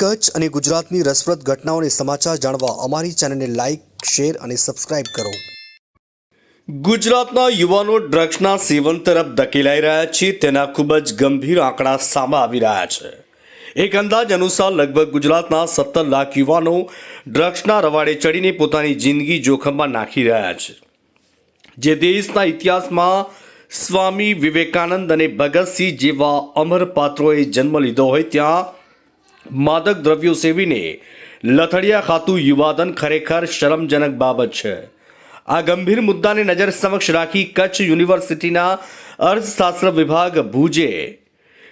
કચ્છ અને ગુજરાતની રસપ્રદ ઘટનાઓને સમાચાર જાણવા અમારી ચેનલને લાઇક શેર અને સબસ્ક્રાઇબ કરો. ગુજરાતના યુવાનો ડ્રગ્સના સેવન તરફ ધકેલાઈ રહ્યા છે. તેના ખૂબ જ ગંભીર આંકડા સામે આવી રહ્યા છે. એક અંદાજ અનુસાર લગભગ ગુજરાતના સત્તર લાખ યુવાનો ડ્રગ્સના રવાડે ચડીને પોતાની જિંદગી જોખમમાં નાખી રહ્યા છે. જે દેશના ઇતિહાસમાં સ્વામી વિવેકાનંદ અને ભગતસિંહ જેવા અમર પાત્રોએ જન્મ લીધો હોય ત્યાં માદક દ્રવ્યો સેવીને લથડિયા ખાતું યુવાધન ખરેખર શરમજનક બાબત છે. આ ગંભીર મુદ્દાને નજર સમક્ષ રાખી કચ્છ યુનિવર્સિટીના અર્થશાસ્ત્ર વિભાગ ભુજે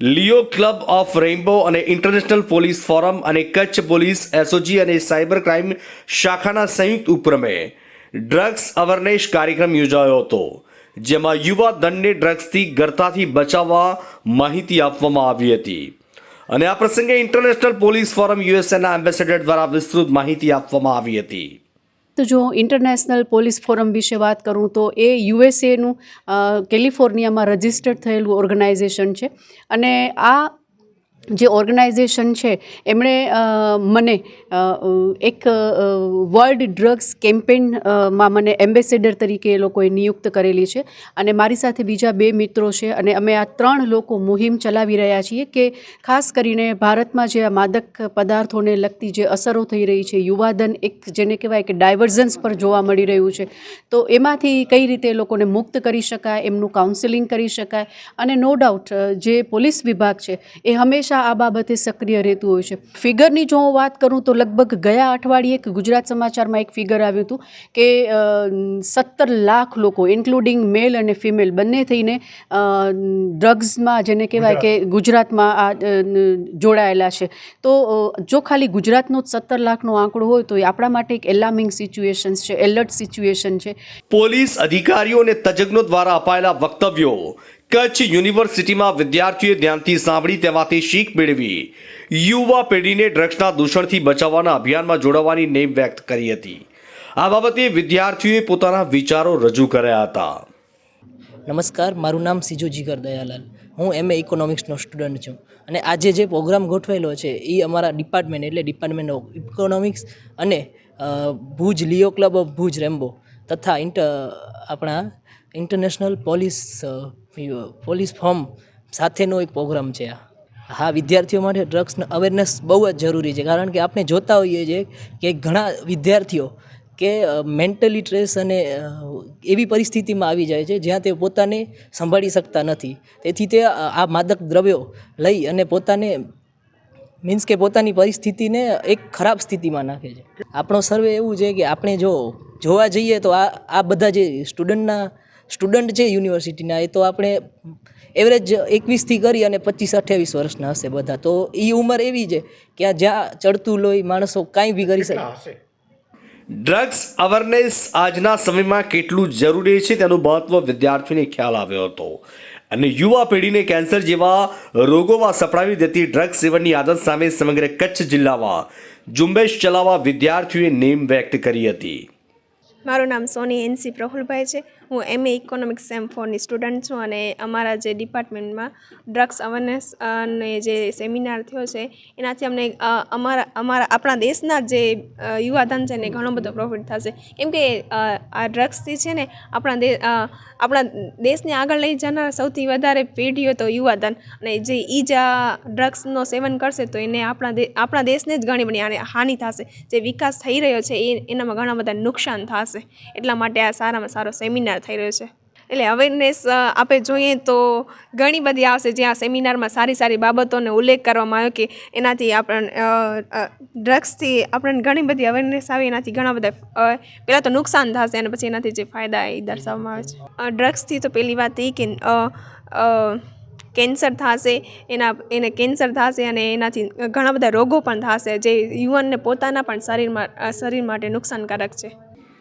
લિયો ક્લબ ઓફ રેઇનબો અને ઇન્ટરનેશનલ પોલીસ ફોરમ અને કચ્છ પોલીસ એસઓજી અને સાયબર ક્રાઇમ શાખાના સંયુક્ત ઉપક્રમે ડ્રગ્સ અવેરનેસ કાર્યક્રમ યોજાયો હતો, જેમાં યુવા દંડને ડ્રગ્સથી ગરતાથી બચાવવા માહિતી આપવામાં આવી હતી. અને આ પ્રસંગે ઇન્ટરનેશનલ પોલીસ ફોરમ યુએસએના એમ્બેસેડર દ્વારા વિસ્તૃત માહિતી આપવામાં આવી હતી. તો જો ઇન્ટરનેશનલ પોલીસ ફોરમ વિશે વાત કરું તો એ યુએસએનું કેલિફોર્નિયામાં રજિસ્ટર્ડ થયેલું ઓર્ગેનાઇઝેશન છે. અને આ જે ઓર્ગેનાઇઝેશન છે, એમણે મને એક વર્લ્ડ ડ્રગ્સ કેમ્પેનમાં મને એમ્બેસેડર તરીકે એ લોકોએ નિયુક્ત કરેલી છે. અને મારી સાથે બીજા બે મિત્રો છે અને અમે આ ત્રણ લોકો મુહિમ ચલાવી રહ્યા છીએ કે ખાસ કરીને ભારતમાં જે આ માદક પદાર્થોને લગતી જે અસરો થઈ રહી છે, યુવાધન એક જેને કહેવાય કે ડાયવર્ઝન્સ પર જોવા મળી રહ્યું છે, તો એમાંથી કઈ રીતે લોકોને મુક્ત કરી શકાય, એમનું કાઉન્સેલિંગ કરી શકાય? અને નો ડાઉટ જે પોલીસ વિભાગ છે, એ હંમેશા આ બાબતે સક્રિય રહેતું હોય છે. ફિગરની જો હું વાત કરું તો લગભગ ગયા અઠવાડિયે એક ગુજરાત સમાચારમાં એક ફિગર આવ્યું હતું કે સત્તર લાખ લોકો ઇન્ક્લુડિંગ મેલ અને ફિમેલ બંને થઈને ડ્રગ્સમાં જેને કહેવાય કે ગુજરાતમાં આ જોડાયેલા છે. તો જો ખાલી ગુજરાતનો જ સત્તર લાખનો આંકડો હોય તો એ આપણા માટે એક એલાર્મિંગ સિચ્યુએશન છે એલર્ટ સિચ્યુએશન છે. પોલીસ અધિકારીઓ અને તજજ્ઞો દ્વારા અપાયેલા વક્તવ્યો કચ્છ યુનિવર્સિટીમાં વિદ્યાર્થીઓએ ધ્યાનથી સાંભળી તેમાંથી શીખ મેળવી. યુવા પેઢીને ડ્રગ્સના દૂષણથી બચાવવાના અભિયાનમાં જોડાવાની નેમ વ્યક્ત કરી હતી. આ બાબતે વિદ્યાર્થીઓએ પોતાના વિચારો રજૂ કર્યા હતા. નમસ્કાર, મારું નામ સિજુ જીગર દયાલાલ. હું એમએ ઇકોનોમિક્સનો સ્ટુડન્ટ છું. અને આજે જે પ્રોગ્રામ ગોઠવેલો છે, એ અમારા ડિપાર્ટમેન્ટ એટલે ડિપાર્ટમેન્ટ ઓફ ઇકોનોમિક્સ અને Bhuj Leo Club of Bhuj Rainbow તથા ઇન્ટર આપણા ઇન્ટરનેશનલ પોલીસ પોલીસ ફોર્મ સાથેનો એક પ્રોગ્રામ છે આ. હા, વિદ્યાર્થીઓ માટે ડ્રગ્સનો અવેરનેસ બહુ જ જરૂરી છે. કારણ કે આપણે જોતા હોઈએ છીએ કે ઘણા વિદ્યાર્થીઓ કે મેન્ટલી ટ્રેસ અને એવી પરિસ્થિતિમાં આવી જાય છે જ્યાં તે પોતાને સંભાળી શકતા નથી. તેથી તે આ માદક દ્રવ્યો લઈ અને પોતાને મીન્સ કે પોતાની પરિસ્થિતિને એક ખરાબ સ્થિતિમાં નાખે છે. આપણો સર્વે એવું છે કે આપણે જો જોવા જઈએ તો આ આ બધા જે સ્ટુડન્ટના સ્ટુડન્ટ છે યુનિવર્સિટીના એ તો આપણે એવરેજ એકવીસથી કરી અને પચીસ અઠ્યાવીસ વર્ષના હશે બધા. તો એ ઉંમર એવી છે કે આ જ્યાં ચડતું લોહી માણસો કાંઈ બી કરી શકે. ડ્રગ્સ અવેરનેસ આજના સમયમાં કેટલું જરૂરી છે તેનું મહત્વ વિદ્યાર્થીઓને ખ્યાલ આવ્યો હતો. અને યુવા પેઢીને કેન્સર જેવા રોગોમાં સપડાવી દેતી ડ્રગ્સ સેવનની આદત સામે સમગ્ર કચ્છ જિલ્લામાં ઝુંબેશ ચલાવવા વિદ્યાર્થીઓએ નેમ વ્યક્ત કરી હતી. મારું નામ સોની એનસી પ્રફુલભાઈ છે. હું એમએ ઇકોનોમિક્સ એમ ફોરની સ્ટુડન્ટ છું અને અમારા જે ડિપાર્ટમેન્ટમાં ડ્રગ્સ અવેરનેસ અને જે સેમિનાર થયો છે, એનાથી અમને અમારા અમારા, આપણા દેશના જે યુવાધન છે ને ઘણો બધો પ્રોફિટ થશે. કેમ કે આ ડ્રગ્સથી છે ને આપણા દે આપણા દેશને આગળ લઈ જનાર સૌથી વધારે પેઢીઓ તો યુવાધન. અને જે ઈ જ ડ્રગ્સનો સેવન કરશે તો એને આપણા દે, આપણા દેશને જ ઘણી બધી હાનિ થશે. જે વિકાસ થઈ રહ્યો છે, એ, એનામાં ઘણા બધા નુકસાન થશે. એટલા માટે આ સારામાં સારો સેમિનાર થઈ રહ્યો છે એટલે અવેરનેસ આપણે જોઈએ તો ઘણી બધી આવશે જ્યાં સેમિનારમાં સારી સારી બાબતોને ઉલ્લેખ કરવામાં આવ્યો કે એનાથી આપણને ડ્રગ્સથી આપણને ઘણી બધી અવેરનેસ આવે, એનાથી ઘણા બધા પહેલાં તો નુકસાન થશે અને પછી એનાથી જે ફાયદા એ દર્શાવવામાં આવે છે. ડ્રગ્સથી તો પહેલી વાત એ કે કેન્સર થશે, એના, એને કેન્સર થશે અને એનાથી ઘણા બધા રોગો પણ થશે જે યુવાનને પોતાના પણ શરીરમાં શરીર માટે નુકસાનકારક છે.